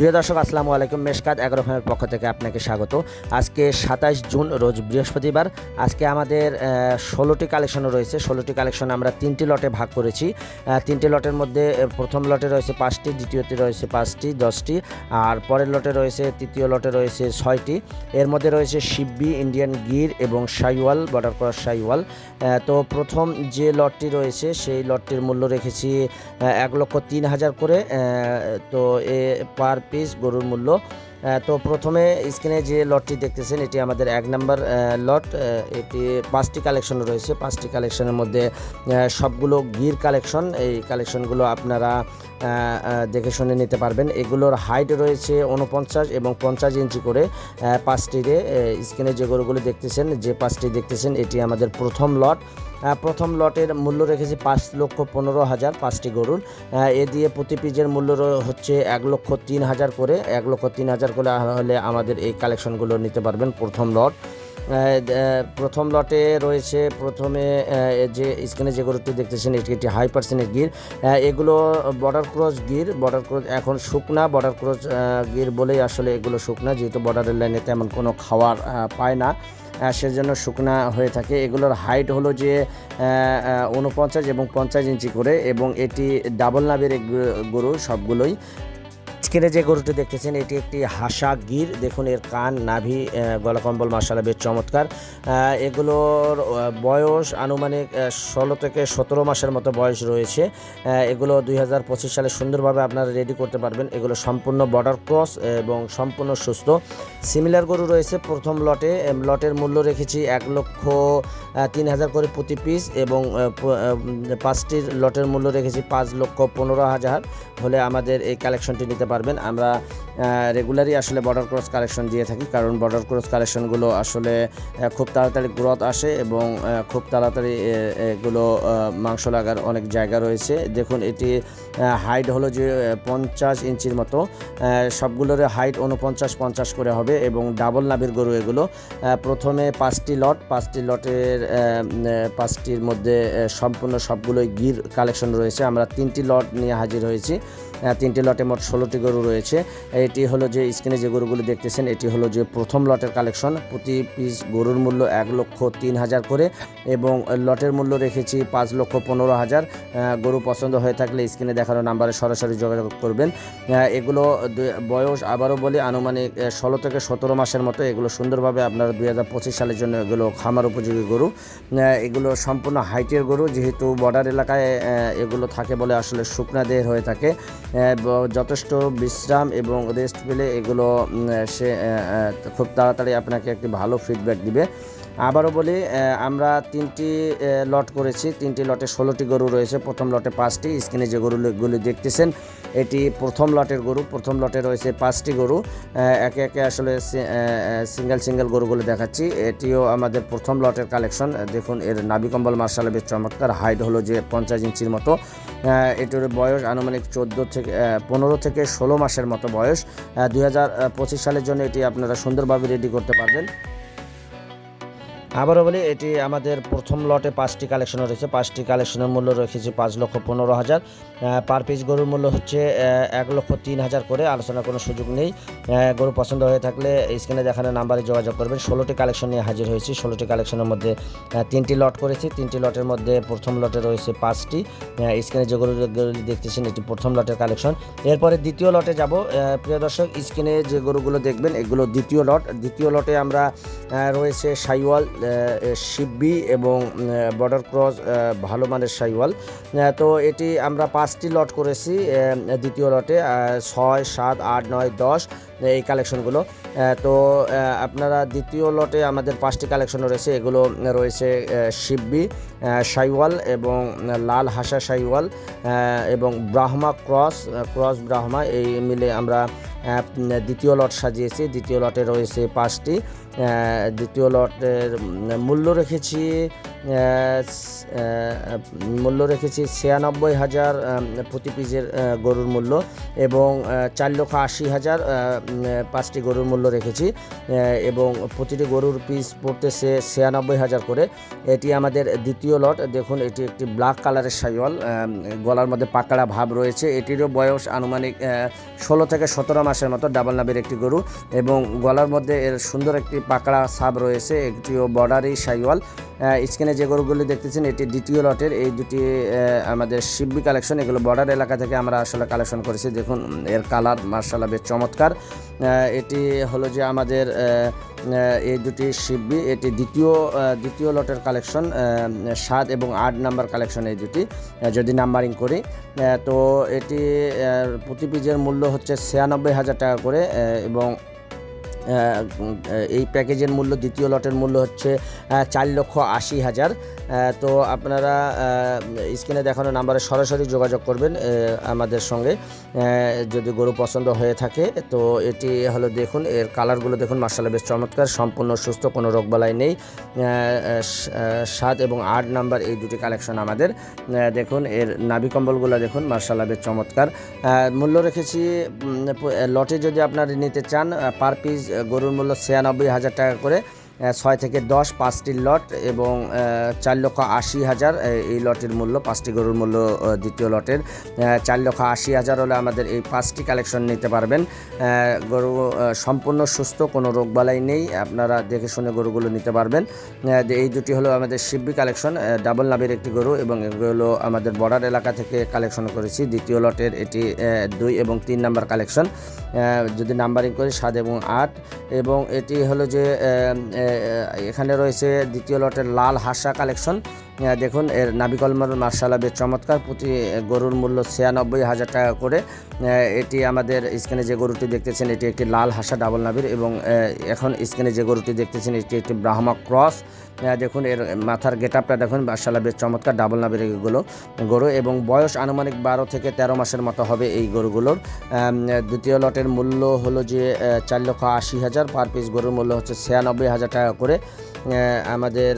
প্রিয় দর্শক, আসসালামু আলাইকুম মেশকাত এগারো ফার্মের পক্ষ থেকে আপনাকে স্বাগত। আজকে সাতাশ জুন, রোজ বৃহস্পতিবার। আজকে আমাদের ষোলোটি কালেকশন রয়েছে। ষোলোটি কালেকশন আমরা তিনটি লটে ভাগ করেছি। তিনটি লটের মধ্যে প্রথম লটে রয়েছে পাঁচটি, দ্বিতীয়তে রয়েছে পাঁচটি, দশটি, আর পরের লটে রয়েছে, তৃতীয় লটে রয়েছে ছয়টি। এর মধ্যে রয়েছে শিব্বি, ইন্ডিয়ান গির এবং সাইওয়াল বর্ডার ক্রস সাইওয়াল তো প্রথম যে লটটি রয়েছে, সেই লটটির মূল্য রেখেছি এক লক্ষ তিন হাজার করে। তো এ পার পিস গরুর মূল্য। তো প্রথমে স্ক্রিনে যে লটটি দেখতেছেন, এটি আমাদের এক নাম্বার লট। এটি পাঁচটি কালেকশন রয়েছে। পাঁচটি কালেকশনের মধ্যে সবগুলো গির কালেকশন এই কালেকশনগুলো আপনারা দেখে শুনে নিতে পারবেন। এগুলোর হাইট রয়েছে উনপঞ্চাশ এবং পঞ্চাশ ইঞ্চি করে পাঁচটিরে স্ক্রিনে যে গরুগুলো দেখতেছেন, যে পাঁচটি দেখতেছেন, এটি আমাদের প্রথম লট। প্রথম লটের মূল্য রেখেছি পাঁচ লক্ষ পনেরো হাজার পাঁচটি গরুর। এ দিয়ে প্রতি পিজের মূল্য হচ্ছে এক লক্ষ তিন হাজার করে। এক লক্ষ তিন হাজার করে হলে আমাদের এই কালেকশনগুলো নিতে পারবেন প্রথম লট। প্রথম লটে রয়েছে প্রথমে যে স্ক্রিনে যে গরুটি দেখতেছেন, এটি একটি হাই পার্সেন্টের গির। এগুলো border cross Gir. Border cross এখন শুকনা বর্ডার ক্রস গির বলেই আসলে এগুলো শুকনা। যেহেতু বর্ডারের লাইনে তেমন কোনো খাওয়ার পায় না। সেজন্য শুকনা হয়ে থাকে। এগুলোর হাইট হলো যে উনপঞ্চাশ এবং পঞ্চাশ ইঞ্চি করে এবং এটি ডাবল নাবের গরু, সবগুলোই। স্ক্রিনে যে গরুটি দেখতেছেন এটি একটি হাসা গির দেখুন এর কান নাভি আহ, গলা কম্বল মাসালা বেশ চমৎকার। এগুলোর বয়স আনুমানিক ষোলো থেকে সতেরো মাসের মতো বয়স রয়েছে। এগুলো দুই হাজার পঁচিশ সালে সুন্দরভাবে আপনারা রেডি করতে পারবেন। এগুলো সম্পূর্ণ বর্ডার ক্রস এবং সম্পূর্ণ সুস্থ। সিমিলার গরু রয়েছে প্রথম লটে। লটের মূল্য রেখেছি এক লক্ষ তিন হাজার করে প্রতি পিস এবং পাঁচটির লটের মূল্য রেখেছি পাঁচ লক্ষ পনেরো হাজার। হলে আমাদের এই কালেকশনটি নিতে পারবেন। আমরা রেগুলারই আসলে বর্ডার ক্রস কালেকশন দিয়ে থাকি, কারণ বর্ডার ক্রস কালেকশনগুলো আসলে খুব তাড়াতাড়ি গ্রোথ আসে এবং খুব তাড়াতাড়ি এগুলো মাংস লাগার অনেক জায়গা রয়েছে। দেখুন, এটি হাইট হলো যে পঞ্চাশ ইঞ্চির মতো। সবগুলোর হাইট উনপঞ্চাশ পঞ্চাশ করে হবে এবং ডাবল নাভির গরু এগুলো। প্রথমে পাঁচটি লট পাঁচটি লটের পাঁচটির মধ্যে সম্পূর্ণ সবগুলোই গির কালেকশন রয়েছে। আমরা তিনটি লট নিয়ে হাজির হয়েছি। তিনটি লটে মোট ষোলোটি গরু রয়েছে। এটি হলো যে স্ক্রিনে যে গরুগুলো দেখতেছেন, এটি হলো যে প্রথম লটের কালেকশন। প্রতি পিস গরুর মূল্য এক লক্ষ তিন হাজার করে এবং লটের মূল্য রেখেছি পাঁচ লক্ষ পনেরো হাজার। গরু পছন্দ হয়ে থাকলে স্ক্রিনে দেখানো নাম্বারে সরাসরি যোগাযোগ করবেন। এগুলো বয়স আবারও বলি, আনুমানিক ষোলো থেকে সতেরো মাসের মতো। এগুলো সুন্দরভাবে আপনারা দুই হাজার পঁচিশ সালের জন্য এগুলো খামার উপযোগী গরু। এগুলো সম্পূর্ণ হাইটের গরু, যেহেতু বর্ডার এলাকায় এগুলো থাকে বলে আসলে শুকনা দেহের হয়ে থাকে। যথেষ্ট বিশ্রাম এবং রেস্ট পেলে এগুলো সে খুব তাড়াতাড়ি আপনাকে একটি ভালো ফিডব্যাক দিবে। আবারও বলি আমরা তিনটি লট করেছি। তিনটি লটে ষোলোটি গরু রয়েছে। প্রথম লটে পাঁচটি। স্ক্রিনে যে গরুগুলি দেখতেছেন, এটি প্রথম লটের গরু। প্রথম লটে রয়েছে পাঁচটি গরু। একে একে আসলে সিঙ্গেল সিঙ্গেল গরুগুলো দেখাচ্ছি। এটিও আমাদের প্রথম লটের কালেকশন দেখুন, এর নাবিকম্বল মার্শালে চমৎকার। হাইট হলো যে পঞ্চাশ ইঞ্চির মতো। এটির বয়স আনুমানিক চোদ্দ থেকে পনেরো থেকে ষোলো মাসের মতো বয়স। দুই হাজার পঁচিশ সালের জন্য এটি আপনারা সুন্দরভাবে রেডি করতে পারবেন। আবারও বলি, এটি আমাদের প্রথম লটে পাঁচটি কালেকশন রয়েছে। পাঁচটি কালেকশনের মূল্য রেখেছি পাঁচ লক্ষ পনেরো হাজার। পার পিস গরুর মূল্য হচ্ছে এক লক্ষ তিন হাজার করে। আলোচনার কোনো সুযোগ নেই। গরু পছন্দ হয়ে থাকলে স্ক্রিনে দেখানো নাম্বারে যোগাযোগ করবেন। ষোলোটি কালেকশন নিয়ে হাজির হয়েছি। ষোলোটি কালেকশনের মধ্যে তিনটি লট করেছি। তিনটি লটের মধ্যে প্রথম লটে রয়েছে পাঁচটি। স্ক্রিনে যে গরু দেখতেছেন, এটি প্রথম লটের কালেকশন। এরপরে দ্বিতীয় লটে যাব। প্রিয় দর্শক, স্ক্রিনে যে গরুগুলো দেখবেন, এগুলো দ্বিতীয় লট। দ্বিতীয় লটে আমরা রয়েছে সাইওয়াল শিব্বি এবং বর্ডার ক্রস ভালো মানের সাইওয়াল। তো এটি আমরা পাঁচটি লট করেছি দ্বিতীয় লটে ছয়, সাত, আট, নয়, দশ, এই কালেকশনগুলো তো আপনারা দ্বিতীয় লটে আমাদের পাঁচটি কালেকশন রয়েছে, এগুলো রয়েছে শিব্বি সাইওয়াল এবং লাল হাসা সাইওয়াল এবং ব্রাহ্মা ক্রস ক্রস ব্রাহ্মা, এই মিলে আমরা দ্বিতীয় লট সাজিয়েছি। দ্বিতীয় লটে রয়েছে পাঁচটি। দ্বিতীয় লটের মূল্য রেখেছি মূল্য রেখেছি ছিয়ানব্বই হাজার প্রতি পিসের গরুর মূল্য এবং চার লক্ষ আশি হাজার পাঁচটি গরুর মূল্য রেখেছি এবং প্রতিটি গরুর পিস পড়তেছে ছিয়ানব্বই হাজার করে। এটি আমাদের দ্বিতীয় লট। দেখুন, এটি একটি ব্ল্যাক কালারের সাইওয়াল গলার মধ্যে পাকড়া ভাব রয়েছে। এটিরও বয়স আনুমানিক ষোলো থেকে সতেরো মাসের মতো, ডাবল নাবের একটি গরু এবং গলার মধ্যে এর সুন্দর একটি পাকড়া সাব রয়েছে, একটিও বর্ডারি সাইওয়াল। স্ক্রিনে যে গরুগুলি দেখতেছেন, এটি দ্বিতীয় লটের। এই দুটি আমাদের শিববি কালেকশন, এগুলো বর্ডার এলাকা থেকে আমরা আসলে কালেকশন করেছি। দেখুন, এর কালার মার্শাল্লাহ বেশ চমৎকার। এটি হলো যে আমাদের এই দুটি শিববি, এটি দ্বিতীয় দ্বিতীয় লটের কালেকশন সাত এবং আট নাম্বার কালেকশন এই দুটি যদি নাম্বারিং করি। তো এটি প্রতি পিজের মূল্য হচ্ছে ছিয়ানব্বই হাজার টাকা করে এবং এই প্যাকেজের মূল্য, দ্বিতীয় লটের মূল্য হচ্ছে চার লক্ষ আশি হাজার। তো আপনারা স্ক্রিনে দেখানো নাম্বারে সরাসরি যোগাযোগ করবেন আমাদের সঙ্গে। যদি গরু পছন্দ হয়ে থাকে, তো এটি হলো দেখুন, এর কালারগুলো দেখুন মার্শাল্লাহ বেশ চমৎকার, সম্পূর্ণ সুস্থ, কোনো রোগবালাই নেই। সাত এবং আট নাম্বার এই দুটি কালেকশন আমাদের। দেখুন, এর নাভি কম্বলগুলো দেখুন মার্শাল্লাহ বেশ চমৎকার। মূল্য রেখেছি লটে যদি আপনারা নিতে চান পার পিস গরুর মূল্য ছিয়ানব্বই হাজার টাকা করে ছয় থেকে দশ পাঁচটি লট এবং চার লক্ষ আশি হাজার এই লটের মূল্য, পাঁচটি গরুর মূল্য দ্বিতীয় লটের চার লক্ষ আশি হাজার হলে আমাদের এই পাঁচটি কালেকশন নিতে পারবেন। গরু সম্পূর্ণ সুস্থ, কোনো রোগবালাই নেই, আপনারা দেখে শুনে গরুগুলো নিতে পারবেন। এই দুটি হলো আমাদের শিববি কালেকশন ডাবল নাবের একটি গরু এবং এগুলো আমাদের বর্ডার এলাকা থেকে কালেকশন করেছি, দ্বিতীয় লটের এটি দুই এবং তিন নাম্বার কালেকশন যদি নাম্বারিং করি সাত এবং আট, এবং এটি হলো যে এখানে রয়েছে দ্বিতীয় লটের লাল হাসা কালেকশন। দেখুন, এর নাবিকলমার মার্শালা বেশ চমৎকার প্রতি গরুর মূল্য ছিয়ানব্বই হাজার টাকা করে। এটি আমাদের স্ক্রিনে যে গরুটি দেখতেছেন, এটি একটি লাল হাসা ডাবল নাবির এবং এখন স্ক্রিনে যে গরুটি দেখতেছেন, এটি একটি ব্রাহ্মা ক্রস। দেখুন, এর মাথার গেট আপটা দেখুন মার্শাল্লাহ বেশ চমৎকার ডাবল নাবির এগুলো গরু এবং বয়স আনুমানিক বারো থেকে তেরো মাসের মতো হবে এই গরুগুলোর। দ্বিতীয় লটের মূল্য হলো যে চার লক্ষ আশি হাজার, পার পিস গরুর মূল্য হচ্ছে ছিয়ানব্বই হাজার টাকা করে। আমাদের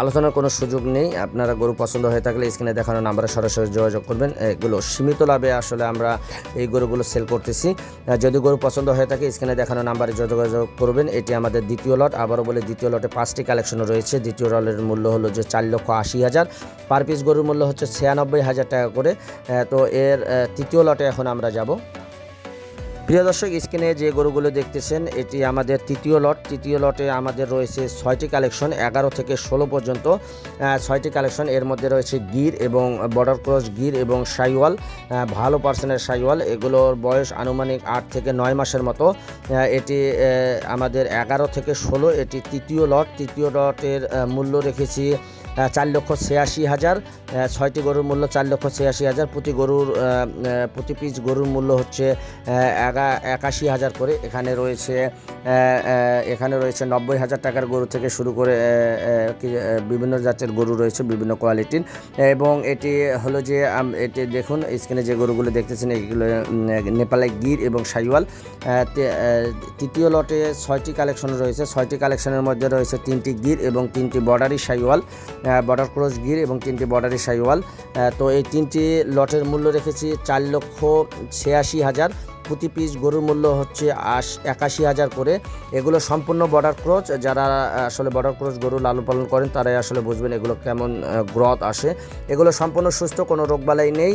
আলোচনার কোনো সুযোগ নেই। আপনারা গরু পছন্দ হয়ে থাকলে স্ক্রিনে দেখানো নাম্বারে সরাসরি যোগাযোগ করবেন। এগুলো সীমিত লাভে আসলে আমরা এই গরুগুলো সেল করতেছি। যদি গরু পছন্দ হয়ে থাকে, স্ক্রিনে দেখানো নাম্বারে যোগাযোগ করবেন। এটি আমাদের দ্বিতীয় লট আবারও বলে, দ্বিতীয় লটে পাঁচটি কালেকশন রয়েছে। দ্বিতীয় লটের মূল্য হলো যে চার লক্ষ আশি হাজার। পার পিস গরুর মূল্য হচ্ছে ছিয়ানব্বই হাজার টাকা করে। তো এর তৃতীয় লটে এখন আমরা যাব। প্রিয় দর্শক, স্ক্রিনে যে গরুগুলো দেখতেছেন, এটি আমাদের তৃতীয় লট তৃতীয় লটে আমাদের রয়েছে ছয়টি কালেকশন এগারো থেকে ষোলো পর্যন্ত ছয়টি কালেকশন এর মধ্যে রয়েছে গির এবং বর্ডার ক্রস গির এবং সাইওয়াল ভালো পার্সেন্টের সাইওয়াল। এগুলোর বয়স আনুমানিক আট থেকে নয় মাসের মতো। এটি আমাদের এগারো থেকে ষোলো, এটি তৃতীয় লট তৃতীয় লটের মূল্য রেখেছি চার লক্ষ ছিয়াশি হাজার ছয়টি গরুর মূল্য চার লক্ষ ছিয়াশি হাজার, প্রতি গরুর প্রতি পিস গরুর মূল্য হচ্ছে একাশি হাজার করে। এখানে রয়েছে এখানে রয়েছে নব্বই হাজার টাকার গরু থেকে শুরু করে বিভিন্ন জাতের গরু রয়েছে, বিভিন্ন কোয়ালিটির। এবং এটি হলো যে এটি দেখুন, স্ক্রিনে যে গরুগুলো দেখতেছেন, এগুলো নেপালে গির এবং সাইওয়াল। তৃতীয় লটে ছয়টি কালেকশন রয়েছে, ছয়টি কালেকশনের মধ্যে রয়েছে তিনটি গির এবং তিনটি বর্ডারি সাইওয়াল। বর্ডার ক্রস গির এবং তিনটি বর্ডারি সাইওয়াল। তো এই তিনটি লটের মূল্য রেখেছি চার লক্ষ ছিয়াশি হাজার প্রতি পিস গরুর মূল্য হচ্ছে আশ একাশি হাজার করে। এগুলো সম্পূর্ণ বর্ডার ক্রস যারা আসলে বর্ডার ক্রস গরু লালন পালন করেন, তারাই আসলে বুঝবেন এগুলো কেমন গ্রথ আসে। এগুলো সম্পূর্ণ সুস্থ, কোনো রোগবালাই নেই।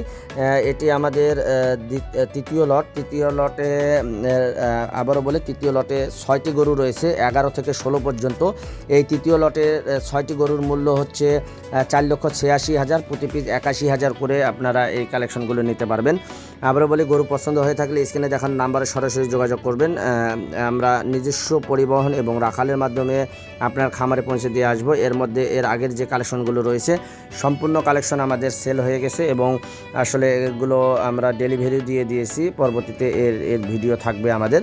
এটি আমাদের তৃতীয় লট তৃতীয় লটে আবারও বলে, তৃতীয় লটে ছয়টি গরু রয়েছে, এগারো থেকে ষোলো পর্যন্ত। এই তৃতীয় লটে ছয়টি গরুর মূল্য হচ্ছে চার লক্ষ ছিয়াশি হাজার, প্রতি পিস একাশি হাজার করে আপনারা এই কালেকশনগুলো নিতে পারবেন। আবারও বলি, গরু পছন্দ হয়ে থাকলে স্ক্রিনে স্ক্রিনে দেখানো নাম্বারে সরাসরি যোগাযোগ করবেন। আমরা নিজস্ব পরিবহন এবং রাখালের মাধ্যমে আপনার খামারে পৌঁছে দিয়ে আসব। এর মধ্যে এর আগের যে কালেকশনগুলো রয়েছে, সম্পূর্ণ কালেকশন আমাদের সেল হয়ে গেছে এবং আসলে এগুলো আমরা ডেলিভারি দিয়ে দিয়েছি। পরবর্তীতে এর এর ভিডিও থাকবে আমাদের।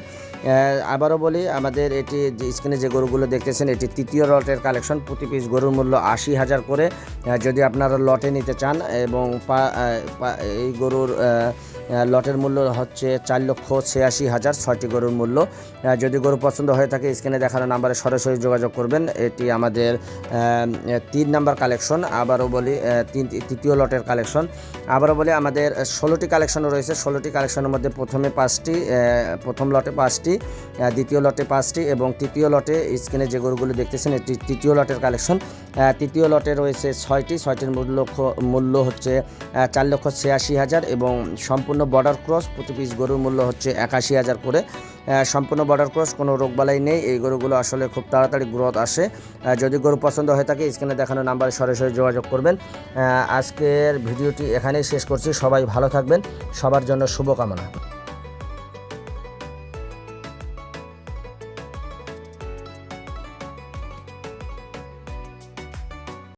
আবারও বলি, আমাদের এটি স্ক্রিনে যে গরুগুলো দেখতেছেন, এটি তৃতীয় লটের কালেকশন। প্রতি পিস গরুর মূল্য আশি হাজার করে। যদি আপনারা লটে নিতে চান এবং এই গরুর লটের মূল্য হচ্ছে চার লক্ষ ছিয়াশি হাজার ছয়টি গরুর মূল্য। যদি গরু পছন্দ হয়ে থাকে, স্ক্রিনে দেখানো নাম্বারে সরাসরি যোগাযোগ করবেন। এটি আমাদের তিন নাম্বার কালেকশন। আবারও বলি তিন, তৃতীয় লটের কালেকশন। আবারও বলি, আমাদের ষোলোটি কালেকশন রয়েছে। ষোলোটি কালেকশনের মধ্যে প্রথমে পাঁচটি প্রথম লটে পাঁচটি দ্বিতীয় লটে পাঁচটি এবং তৃতীয় লটে স্ক্রিনে যে গরুগুলো দেখতেছেন, এটি তৃতীয় লটের কালেকশন। তৃতীয় লটে রয়েছে ছয়টি। ছয়টির মূল্য মূল্য হচ্ছে চার লক্ষ ছিয়াশি হাজার এবং সম্পূর্ণ বর্ডার ক্রস প্রতি পিস গরুর মূল্য হচ্ছে একাশি হাজার করে। সম্পূর্ণ বর্ডার ক্রস কোনো রোগবালাই নেই। এই গরুগুলো আসলে খুব তাড়াতাড়ি গ্রোথ আসে। যদি গরু পছন্দ হয়ে থাকে স্ক্রিনে দেখানো নাম্বারে সরাসরি যোগাযোগ করবেন। আজকের ভিডিওটি এখানেই শেষ করছি। সবাই ভালো থাকবেন। সবার জন্য শুভকামনা।